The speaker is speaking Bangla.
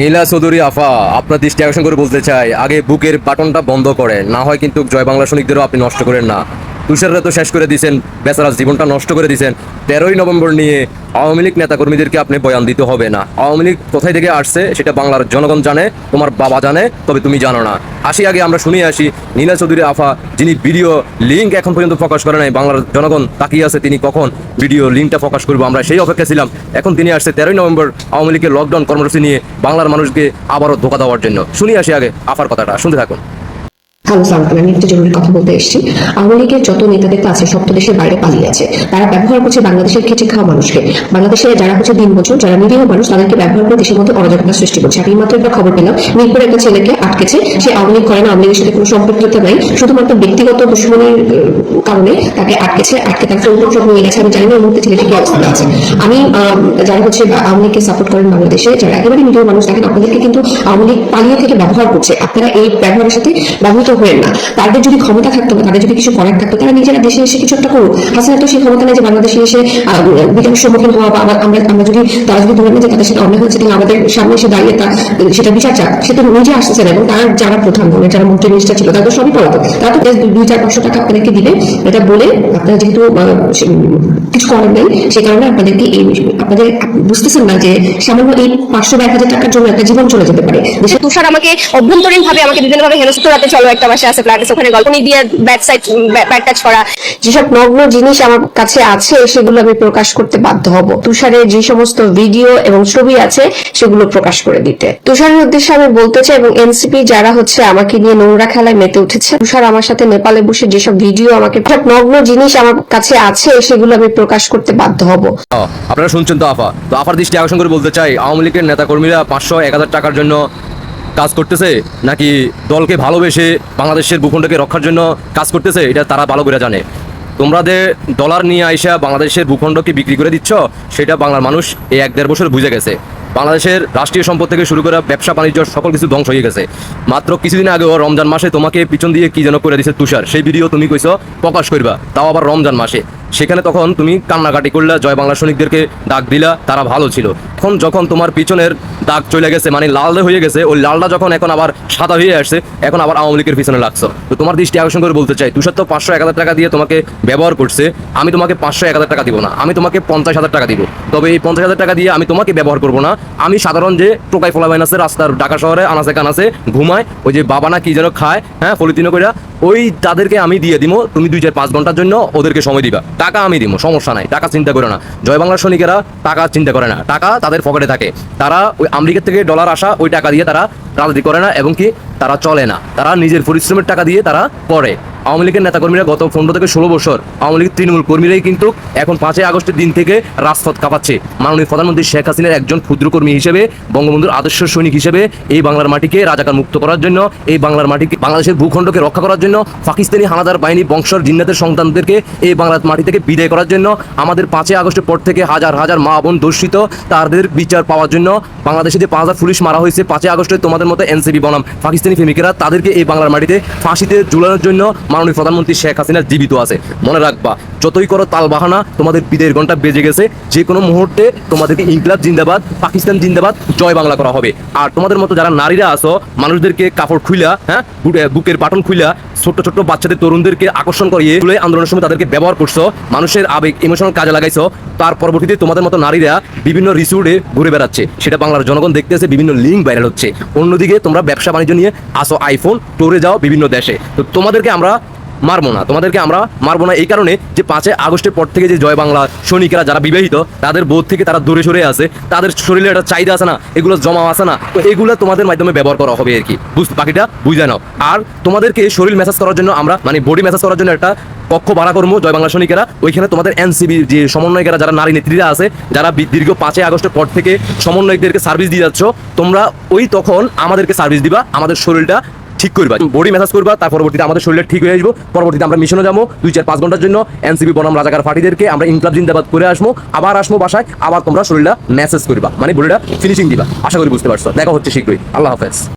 নীলা চৌধুরী, আফা, আপনার দৃষ্টি আকর্ষণ করে বলতে চাই, আগে বুকের বাটনটা বন্ধ করে না হয় কিন্তু জয় বাংলা সৈনিকদেরও আপনি নষ্ট করেন না। তুষাররা তো শেষ করে দিয়েছেন। বেচারা জীবনটা নষ্ট করে দিয়েছেন। তেরোই নভেম্বর নিয়ে আওয়ামী লীগ নেতাকর্মীদেরকে আপনি বয়ান দিতে হবে না। আওয়ামী লীগ কোথায় থেকে আসছে সেটা বাংলার জনগণ জানে, তোমার বাবা জানে, তবে তুমি জানো না। আসি আগে, আমরা শুনে আসি। নীলা চৌধুরী আফা, যিনি ভিডিও লিঙ্ক এখন পর্যন্ত প্রকাশ করে নাই, বাংলার জনগণ তাকিয়ে আছে তিনি কখন ভিডিও লিঙ্কটা প্রকাশ করব, আমরা সেই অপেক্ষা ছিলাম। এখন তিনি আসছে তেরোই নভেম্বর আওয়ামী লীগের লকডাউন কর্মসূচি নিয়ে বাংলার মানুষকে আবারও ধোকা দেওয়ার জন্য। শুনি আসি আগে, আফার কথাটা, শুনতে থাকুন। হ্যালো সালাম আমি একটা জরুরি কথা বলতে এসেছি। আওয়ামী লীগের যত নেতাদের আছে সব দেশের বাইরে পালিয়ে আছে, তারা ব্যবহার করছে বাংলাদেশের খেটে খাওয়া মানুষকে। বাংলাদেশে যারা হচ্ছে দিন বছর, যারা নিরীহ মানুষ, তাদেরকে ব্যবহার করে দেশের মধ্যে অরাজকতা সৃষ্টি করছে। আমি মাত্র একটা খবর পেলাম, মিরপুরে একটা ছেলেকে আটকেছে, সে আওয়ামী লীগ করে না, আওয়ামী লীগের সাথে কোনো সম্পৃক্ততা নাই, শুধুমাত্র ব্যক্তিগত দুশ্মনের কারণে তাকে আটকেছে, আটকে তাকে উপদ্রব হয়ে গেছে। আমি জানি না এই মুহূর্তে ছেলেটি কি অবস্থা আছে। আমি যারা হচ্ছে আওয়ামী লীগকে সাপোর্ট করেন বাংলাদেশে, যারা একেবারে নিরীহ মানুষ দেখেন আপনাদেরকে কিন্তু আওয়ামী লীগ পালিয়ে থেকে ব্যবহার করছে। আপনারা এই ব্যবহারের সাথে ব্যবহৃত হবেন না। তাদের যদি ক্ষমতা থাকতো তাদের যদি কিছু করার থাকতো তারা নিজেরা দেশে এসে কিছু একটা করুক। হাসিনা তো সেই ক্ষমতা নেই যে বাংলাদেশে এসে আহ, সম্মুখীন হওয়া বা আমরা আমরা যদি তারা যদি ধরে যে তাদের সাথে অন্যায় হয়েছে তাহলে আমাদের সামনে এসে দাঁড়িয়ে তা সেটা বিচার চাক। সে তো নিজে আসতেছে না এবং তার যারা প্রধান মানে যারা মন্ত্রী মিনিস্টার ছিল তাদের সবই পড়াতো তারা তো দুই চার পাঁচশো টাকা আপনাদেরকে দিবে। এটা বলে আপনারা যেহেতু কিছু করার নেই সে কারণে আপনাদেরকে এই আপনাদের বুঝতেছেন না যে সামান্য এই পাঁচশো বা এক হাজার টাকার জন্য একটা জীবন চলে যেতে পারে। তুষার আমাকে অভ্যন্তরীণ ভাবে আমাকে বিভিন্ন ভাবে হেনস্থ রাতে চলো একটা বাসা আছে আছে ওখানে গল্পনি দিয়ে ব্যাট সাইড ব্যাট টাচ করা। যেসব নগ্ন জিনিস আমার কাছে আছে, সেগুলো আমি প্রকাশ করতে বাধ্য হব। তুষারের যে সমস্ত ভিডিও এবং ছবি আছে, সেগুলো প্রকাশ করে দিতে। তুষারের উদ্দেশ্যে আমি বলতে চাই, এবং এনসিপি যারা হচ্ছে আমাকে নিয়ে নোংরা খেলায় মেতে উঠেছে, তুষার আমার সাথে নেপালে বসে যেসব ভিডিও আমাকে সব নগ্ন জিনিস আমার কাছে আছে, সেগুলো আমি প্রকাশ করতে বাধ্য হব। আপনারা শুনছেন তো আফা। তো আফার দৃষ্টি আকর্ষণ করে বলতে চাই, আওয়ামী লীগের নেতাকর্মীরা পাঁচশো, এক হাজার টাকার জন্য কাজ করতেছে, নাকি দলকে ভালোবেসে বাংলাদেশের ভূখণ্ডকে রক্ষার জন্য কাজ করতেছে, এটা তারা ভালো করে জানে। তোমরা যে ডলার নিয়ে আইসা বাংলাদেশের ভূখণ্ডকে বিক্রি করে দিচ্ছ, সেটা বাংলার মানুষ এই এক দেড় বছর বুঝে গেছে। বাংলাদেশের রাষ্ট্রীয় সম্পদ থেকে শুরু করে ব্যবসা বাণিজ্য সকল কিছু ধ্বংস হয়ে গেছে। মাত্র কিছুদিন আগেও রমজান মাসে তোমাকে পিছন দিয়ে কি যেন করে দিছে তুষার। সেই ভিডিও তুমি কইছো, প্রকাশ করবা, তাও আবার রমজান মাসে। সেখানে তখন তুমি কান্নাকাটি করলে, জয় বাংলা সৈনিকদেরকে ডাক দিলা, তারা ভালো ছিল। এখন যখন তোমার পিছনের দাগ চলে গেছে মানে লাল হয়ে গেছে, ওই লালটা যখন এখন আবার সাদা হয়ে আসছে, এখন আবার আওয়ামী লীগের পিছনে লাগছো। তো তোমার দৃষ্টি আকর্ষণ করে বলতে চাই, তুষার তো পাঁচশো এক হাজার টাকা দিয়ে তোমাকে ব্যবহার করছে, আমি তোমাকে পাঁচশো এক হাজার টাকা দিব না, আমি তোমাকে পঞ্চাশ হাজার টাকা দিব। তবে এই পঞ্চাশ হাজার টাকা দিয়ে আমি তোমাকে ব্যবহার করব না, আমি সাধারণ যে টোকাই ফলা আছে, রাস্তার ঢাকা শহরে আনাসে কানাচে ঘুমায় ওই যে বাবা না কি যেন খায় হ্যাঁ ফলিতিনো করে ওই তাদেরকে আমি দিয়ে দিব তুমি দুই চার পাঁচ ঘণ্টার জন্য ওদেরকে সময় দিবা। টাকা আমি দিব সমস্যা নাই, টাকা চিন্তা করে না। জয় বাংলার সৈনিকেরা টাকা চিন্তা করে না, টাকা তাদের পকেটে থাকে। তারা ওই আমেরিকার থেকে ডলার আসা, ওই টাকা দিয়ে তারা রাজনীতি করে না, এবং কি তারা চলে না। তারা নিজের পরিশ্রমের টাকা দিয়ে তারা করে আওয়ামী লীগের নেতাকর্মীরা গত পনেরো থেকে ষোলো বছর আওয়ামী লীগের তৃণমূল কর্মীরাই কিন্তু এখন পাঁচই আগস্টের দিন থেকে রাজপথ কাঁপাচ্ছে। মাননীয় প্রধানমন্ত্রী শেখ হাসিনার একজন ক্ষুদ্র কর্মী হিসেবে, বঙ্গবন্ধুর আদর্শ সৈনিক হিসেবে এই বাংলার মাটিকে রাজাকার মুক্ত করার জন্য, এই বাংলার মাটিকে, বাংলাদেশের ভূখণ্ডকে রক্ষা করার জন্য, পাকিস্তানি হানাদার বাহিনী বংশর জিন্নাতের সন্তানদেরকে এই বাংলার মাটি থেকে বিদায় করার জন্য, আমাদের পাঁচই আগস্টের পর থেকে হাজার হাজার মা বোন দর্শিত তাদের বিচার পাওয়ার জন্য, বাংলাদেশে যে পাঁচ হাজার পুলিশ মারা হয়েছে পাঁচই আগস্টে তোমাদের মতো এনসিবি বনাম। পাকিস্তানি প্রেমিকেরা তাদেরকে এই বাংলার মাটিতে ফাঁসিতে ঝুলানোর জন্য মাননীয় প্রধানমন্ত্রী শেখ হাসিনা জীবিত আছে। মনে রাখবা, যতই করো তাল বাহানা, তোমাদের বিদের ঘণ্টা বেজে গেছে। যে কোনো মুহূর্তে তোমাদেরকে ইনকলাব জিন্দাবাদ, পাকিস্তান জিন্দাবাদ, জয় বাংলা করা হবে। আর তোমাদের মতো যারা নারীরা আসো মানুষদেরকে কাপড় খুইলা হ্যাঁ বুকে- বুকের বাটন খুইলা, ছোট্ট ছোট্ট বাচ্চাদের তরুণদেরকে আকর্ষণ করিয়ে তুলে আন্দোলনের সময় তাদেরকে ব্যবহার করছ, মানুষের আবেগ ইমোশনাল কাজে লাগাইছো, তার পরবর্তীতে তোমাদের মতো নারীরা বিভিন্ন রিসুডে ঘুরে বেড়াচ্ছে। সেটা বাংলার জনগণ দেখতেছে, বিভিন্ন লিঙ্ক ভাইরাল হচ্ছে। অন্যদিকে তোমরা ব্যবসা বাণিজ্য নিয়ে আসো আইফোন টরে যাও বিভিন্ন দেশে। তো তোমাদেরকে আমরা মারবো না। তোমাদেরকে আমরা মারবো না। এই কারণে যে পাঁচই আগস্টের পর থেকে যে জয় বাংলা সৈনিকেরা যারা বিবাহিত, তাদের বোধ থেকে তারা দূরে সরে আছে। তাদের শরীরে একটা চাহিদা আছে না, এগুলো জমা আছে না। তো এগুলো তোমাদের মাধ্যমে ব্যবহার করা হবে আর কি। বুঝতে বাকিটা বুঝে নাও। আর তোমাদেরকে শরীর মেসেজ করার জন্য আমরা মানে বডি মেসেজ করার জন্য একটা কক্ষ ভাড়া করব জয় বাংলা সৈনিকেরা। ওইখানে তোমাদের এনসিবি যে সমন্বয়কেরা, যারা নারী নেত্রীরা আছে, যারা দীর্ঘ পাঁচই আগস্টের পর থেকে সমন্বয়কদেরকে সার্ভিস দিয়ে যাচ্ছ, তোমরা ওই তখন আমাদেরকে সার্ভিস দিবা, আমাদের শরীরটা ঠিক করবা। বডি মেসাজ করবা, তার পরবর্তীতে আমাদের শরীরটা ঠিক হয়ে আসব। পরবর্তীতে আমরা মিশনে যাব, দুই চার পাঁচ ঘণ্টার জন্য এনসিপি বনাম রাজাকার পার্টিদেরকে আমরা ইনক্লাব জিন্দাবাদ করে আসব। আবার আসব বাসায়, আবার তোমরা শরীরটা মেসেজ করবা। মানে বডিটা ফিনিশিং দিবা। আশা করি বুঝতে পারছ। দেখা হচ্ছে শীঘ্রই। আল্লাহ হাফেজ।